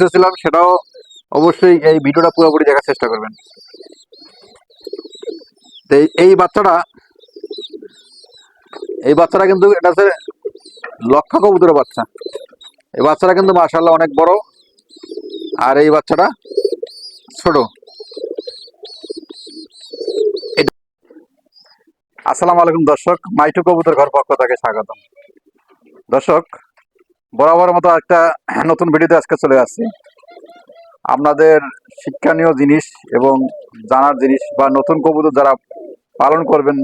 বলতেছিলাম সেটাও অবশ্যই এই ভিডিওটা পুরোপুরি দেখার চেষ্টা করবেন। এই- বাচ্চাটা এই বাচ্চাটা কিন্তু এটা হচ্ছে লক্ষা কবুতরের বাচ্চা। এই বাচ্চাটা কিন্তু মাশাল্লাহ অনেক বড় আর এই বাচ্চাটা ছোট। আসসালামু আলাইকুম দর্শক, মাইটু কবুতর ঘর পক্ষ থেকে স্বাগতম। দর্শক বরাবর মতো একটা নতুন ভিডিওতে আজকে চলে আসছি। আপনাদের শিক্ষণীয় জিনিস এবং জানার জিনিস বা নতুন কবুতর যারা পালন করবেন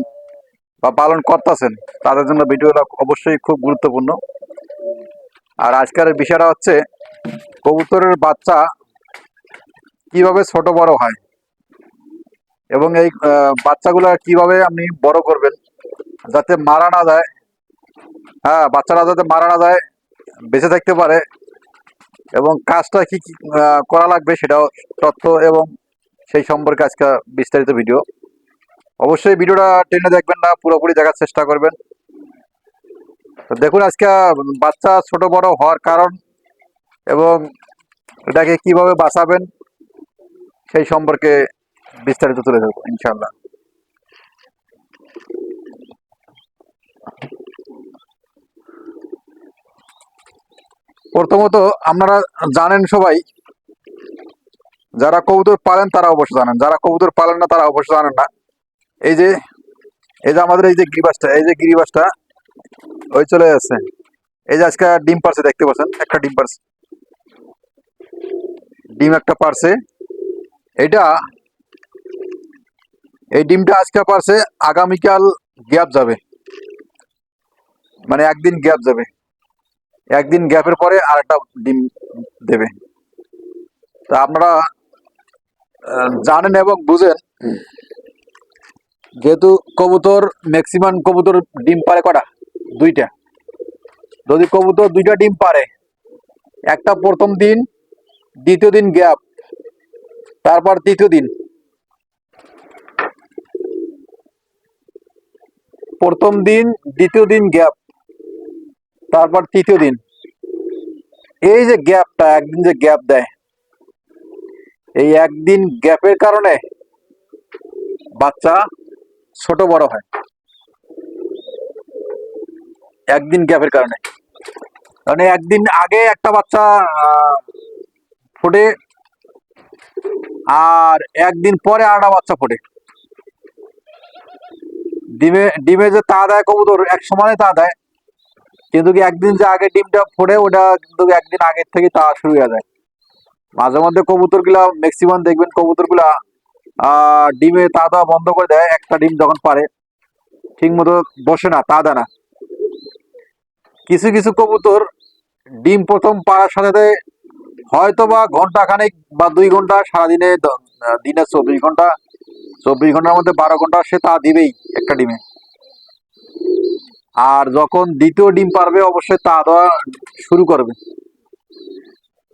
বা পালন করতেছেন, তাদের জন্য ভিডিওটা অবশ্যই খুব গুরুত্বপূর্ণ। আর আজকের বিষয়টা হচ্ছে, কবুতরের বাচ্চা কীভাবে ছোট বড় হয় এবং এই বাচ্চাগুলো কীভাবে আপনি বড় করবেন যাতে মারা না যায়। হ্যাঁ বাচ্চারা যাতে মারা না যায় বেঁচে থাকতে পারে এবং কাজটা কি করা লাগবে সেটাও তথ্য এবং সেই সম্পর্কে আজকে বিস্তারিত ভিডিও। অবশ্যই ভিডিওটা টেনে দেখবেন না, পুরোপুরি দেখার চেষ্টা করবেন। দেখুন আজকে বাচ্চা ছোট বড় হওয়ার কারণ এবং এটাকে কীভাবে বাঁচাবেন সেই সম্পর্কে বিস্তারিত তুলে দেবো ইনশাল্লাহ প্রথমত আপনারা জানেন সবাই, যারা কবুতর পালেন তারা অবশ্য জানেন, যারা কবুতর পালেন না তারা অবশ্য জানেন না। এই যে এই যে আমাদের এই যে গিরিবাসটা, এই যে গিরিবাসটা, ওই চলে যাচ্ছে। এই যে আজকে ডিম পারছে, দেখতে পাচ্ছেন, একটা ডিম পারছে। ডিম একটা পারছে। এটা, এই ডিমটা আজকে পারছে, আগামীকাল গ্যাপ যাবে। মানে একদিন গ্যাপ যাবে। একদিন গ্যাপের পরে আর একটা ডিম দেবে। তা আপনারা জানেন এবং বুঝেন, যেহেতু কবুতর ম্যাক্সিমাম কবুতর ডিম পারে কটা? দুইটা। যদি কবুতর দুইটা ডিম পারে, একটা প্রথম দিন, দ্বিতীয় দিন গ্যাপ, তারপর তৃতীয় দিন। প্রথম দিন, দ্বিতীয় দিন গ্যাপ। তারপর তৃতীয় দিন। এই যে গ্যাপটা, একদিন যে গ্যাপ দেয়, এই একদিন গ্যাপের কারণে বাচ্চা ছোট বড় হয়। একদিন গ্যাপের কারণে। মানে একদিন আগে একটা বাচ্চা ফোটে, আর একদিন পরে আরেকটা বাচ্চা ফোটে। ডিমে ডিমে যে তা দেয় কবুতর, এক সমানে তা দেয়। কিন্তু কি একদিন যে আগে ডিমটা ফোড়ে, ওটা কিন্তু একদিন আগের থেকে তা শুরু হয়ে যায়। মাঝে মধ্যে কবুতরগুলা ম্যাক্সিমাম দেখবেন কবুতরগুলা ডিমে তা দেওয়া বন্ধ করে দেয়, একটা ডিম যখন পারে ঠিক মতো বসে না তা দেয় না। কিছু কিছু কবুতর ডিম প্রথম পাড়ার সাথে হয়তো বা ঘণ্টা খানেক বা দুই ঘণ্টা সারাদিনে দিনে চব্বিশ ঘণ্টা চব্বিশ ঘণ্টার মধ্যে বারো ঘণ্টা সে তা দিবেই একটা ডিমে। আর যখন দ্বিতীয় ডিম পারবে, অবশ্যই তা দেওয়া শুরু করবে।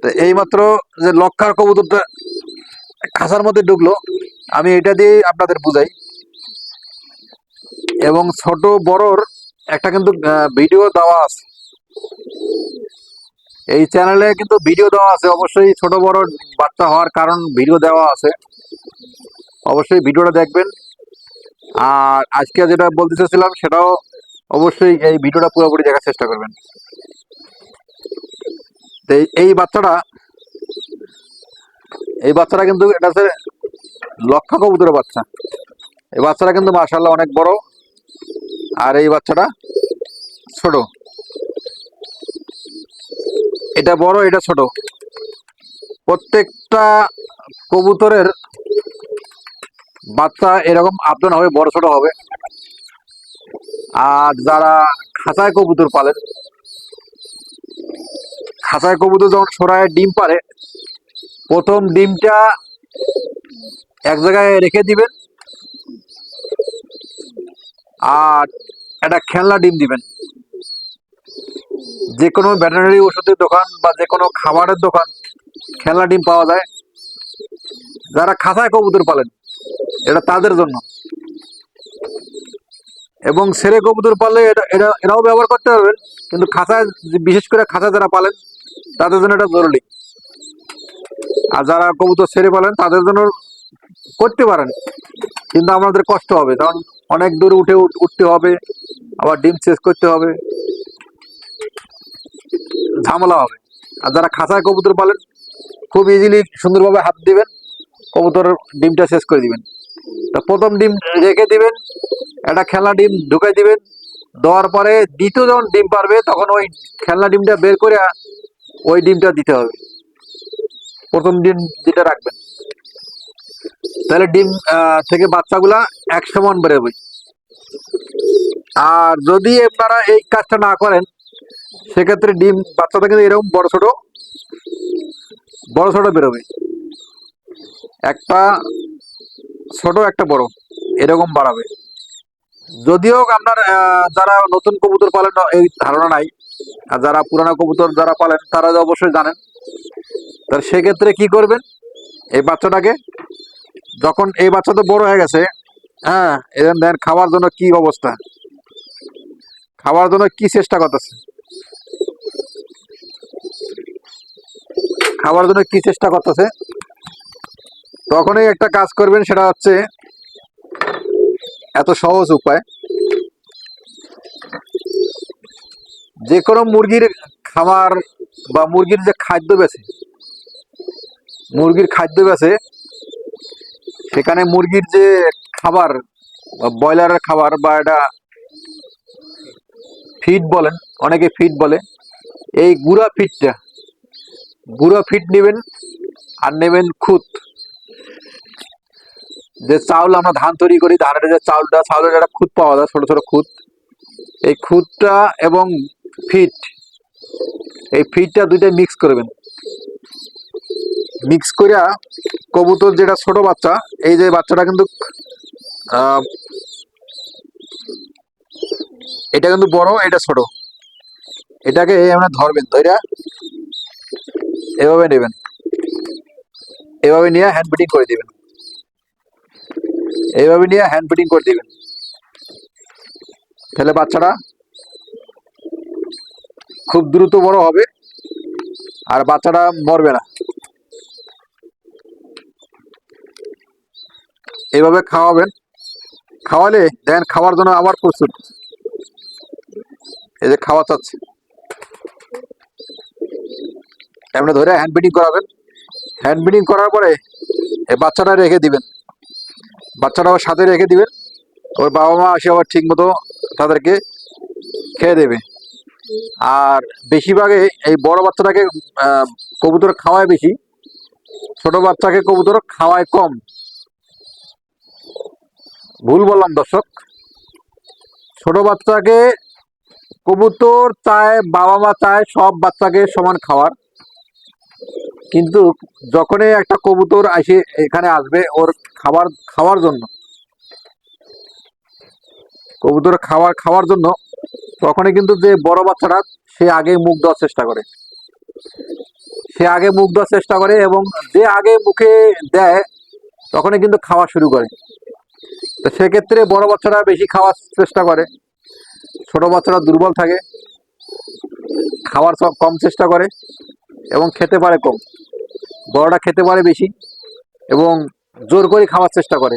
তো এইমাত্র যে লক্ষার কবুতরটা খাঁচার মধ্যে ঢুকলো, আমি এটা দিয়ে আপনাদের বুঝাই। এবং ছোট বড়র একটা কিন্তু ভিডিও দেওয়া আছে। এই চ্যানেলে কিন্তু ভিডিও দেওয়া আছে। অবশ্যই ছোট বড় বাচ্চা হওয়ার কারণ ভিডিও দেওয়া আছে। অবশ্যই ভিডিওটা দেখবেন। আর আজকে যেটা বলতে চাচ্ছিলাম সেটাও অবশ্যই এই ভিডিওটা পুরোপুরি দেখার চেষ্টা করবেন। এই- বাচ্চাটা, এই বাচ্চাটা কিন্তু এটা হচ্ছে লক্ষা কবুতরের বাচ্চা। এই বাচ্চাটা কিন্তু মাশাল্লাহ অনেক বড়। আর এই বাচ্চাটা ছোট। এটা বড়, এটা ছোট। প্রত্যেকটা কবুতরের বাচ্চা এরকম আপডাউন হবে, বড় ছোট হবে। আর যারা খাঁচায় কবুতর পালেন, খাঁচায় কবুতর যখন সরায় ডিম পারে, প্রথম ডিমটা এক জায়গায় রেখে দিবেন আর একটা খেলনা ডিম দিবেন। যে কোনো ভেটেরিনারি ওষুধের দোকান বা যে কোনো খাবারের দোকান খেলনা ডিম পাওয়া যায়। যারা খাঁচায় কবুতর পালেন, এটা তাদের জন্য। এবং সেরে কবুতর পালে এটা এটা, এরাও ব্যবহার করতে পারবেন, কিন্তু খাঁচায় যে- বিশেষ করে খাঁচা যারা পালেন, তাদের জন্য এটা জরুরি। আর যারা কবুতর সেরে পালেন, তাদের জন্য করতে পারেন, কিন্তু আমাদের কষ্ট হবে, কারণ অনেক দূর উঠে উঠ- উঠতে হবে, আবার ডিম চেস করতে হবে, ঝামেলা হবে। আর যারা খাঁচায় কবুতর পালেন, খুব ইজিলি সুন্দরভাবে হাত দিবেন কবুতর ডিমটা শেষ করে দিবেন। তা প্রথম ডিম রেখে দিবেন একটা খেলনা ডিম ঢুকাই দিবেন। দেওয়ার পরে দ্বিতীয় যখন ডিম পারবে, তখন ওই খেলনা ডিমটা বের করে ওই ডিমটা দিতে হবে। প্রথম ডিম যেটা রাখবেন। তাহলে ডিম থেকে বাচ্চাগুলা এক সমান বেরোবে। আর যদি আপনারা এই কাজটা না করেন, সেক্ষেত্রে ডিম, বাচ্চাটা কিন্তু এরকম বড় ছোট বড় ছোট বেরোবে। একটা ছোট, একটা বড়, এরকম বাড়াবে। যদিও আপনার যারা নতুন কবুতর পালেন এই ধারণা নাই। আর যারা পুরানো কবুতর যারা পালেন, তারা অবশ্যই জানেন। তাহলে সেক্ষেত্রে কি করবেন? এই বাচ্চাটাকে, যখন এই বাচ্চা তো বড় হয়ে গেছে হ্যাঁ এদের দেন, খাওয়ার জন্য কি অবস্থা? খাওয়ার জন্য কি চেষ্টা করতেছে? খাওয়ার জন্য কি চেষ্টা করতেছে? তখনই একটা কাজ করবেন, সেটা হচ্ছে এত সহজ উপায়। যে কোনো মুরগির খাবার বা মুরগির যে খাদ্য বেছে, মুরগির খাদ্য বেছে, সেখানে মুরগির যে খাবার ব্রয়লারের খাবার বা এটা ফিড বলেন, অনেকে ফিড বলে, এই গুঁড়া ফিডটা, গুঁড়া ফিড নেবেন আর নেবেন খুদ। যে চাউল আমরা ধান তৈরি করি, ধানের যে চাউলটা, চাউলের একটা খুদ পাওয়া যায়, ছোট ছোট খুদ এই খুদটা এবং ফিট, এই ফিটটা দুইটা মিক্স করবেন। মিক্স করিয়া কবুতর যেটা ছোট বাচ্চা, এই যে বাচ্চাটা কিন্তু এটা কিন্তু বড়, এটা ছোট। এটাকে আমরা ধরবেন, ধইরা এভাবে নেবেন। এভাবে নিয়ে হ্যান্ড ফিটিং করে দিবেন। এইভাবে নিয়ে হ্যান্ড ফিটিং করে দিবেন। তাহলে বাচ্চাটা খুব দ্রুত বড় হবে আর বাচ্চাটা মরবে না। এইভাবে খাওয়াবেন। খাওয়ালে দেখেন খাওয়ার জন্য আবার প্রস্তুত। এই যে খাওয়া চাচ্ছে। এমনি ধরে হ্যান্ড ফিটিং করাবেন। হ্যান্ড ফিটিং করার পরে এই বাচ্চাটা রেখে দিবেন। আবার সাথে রেখে দিবেন ওর বাবা মা আসে আবার ঠিক মতো তাদেরকে খেয়ে দেবে। আর বেশিরভাগে এই বড় বাচ্চাটাকে কবুতর খাওয়ায় বেশি। ছোট বাচ্চাকে কবুতর খাওয়ায় কম। ভুল বললাম, দর্শক। ছোট বাচ্চাকে কবুতর চায়, বাবা মা চায় সব বাচ্চাকে সমান খাওয়ার। কিন্তু যখনই একটা কবুতর আসে, এখানে আসবে ওর খাবার, খাওয়ার জন্য। কবুতর খাবার খাওয়ার জন্য তখনই কিন্তু যে বড় বাচ্চাটা, সে আগে মুখ দেওয়ার চেষ্টা করে। সে আগে মুখ দেওয়ার চেষ্টা করে এবং যে আগে মুখে দেয়, তখনই কিন্তু খাওয়া শুরু করে। তো সেক্ষেত্রে বড় বাচ্চারা বেশি খাওয়ার চেষ্টা করে। ছোট বাচ্চারা দুর্বল থাকে, খাওয়ার সব কম চেষ্টা করে। এবং খেতে পারে কম। বড়টা খেতে পারে বেশি এবং জোর করে খাওয়ার চেষ্টা করে।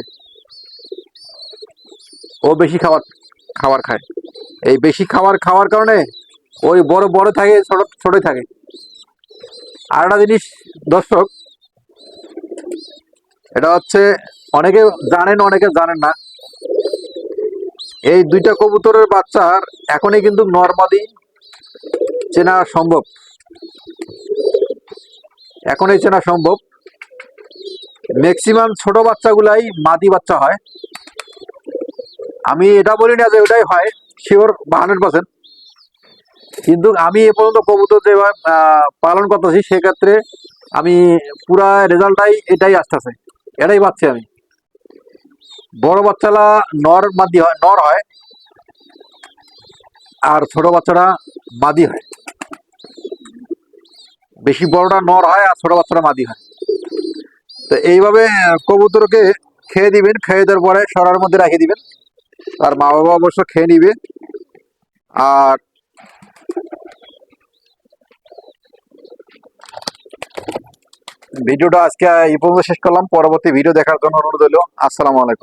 ও বেশি খাবার খাবার খায়। এই বেশি খাবার খাওয়ার কারণে ওই বড় বড় থাকে, ছোট, ছোটই থাকে। আর একটা জিনিস, দর্শক, এটা হচ্ছে অনেকে জানেন অনেকে জানেন না। এই দুইটা কবুতরের বাচ্চার এখনই কিন্তু নর্মাদি চেনা সম্ভব। এখনই চেনা সম্ভব। ম্যাক্সিমাম ছোট বাচ্চাগুলাই মাদি বাচ্চা হয়। আমি এটা বলি না যে ওটাই হয় শিওর বা হান্ড্রেড পার্সেন্ট কিন্তু আমি এ পর্যন্ত কবুতর যেভাবে পালন করতেছি, সেক্ষেত্রে আমি পুরা রেজাল্টটাই এটাই আসতেছে। এটাই পাচ্ছি আমি। বড় বাচ্চারা নর মাদি হয়, নর হয়। আর ছোট বাচ্চারা মাদি হয়। বেশি বড়টা নর হয় আর ছোট বাচ্চারা মাদি হয়। তো এইভাবে কবুতরকে খেয়ে দিবেন, খেয়ে দেওয়ার পরে সরার মধ্যে রেখে দিবেন। আর মা বাবা অবশ্য খেয়ে নিবে। আর ভিডিওটা আজকে এই পর্যন্ত শেষ করলাম। পরবর্তী ভিডিও দেখার জন্য অনুরোধ হলো আসসালামু আলাইকুম।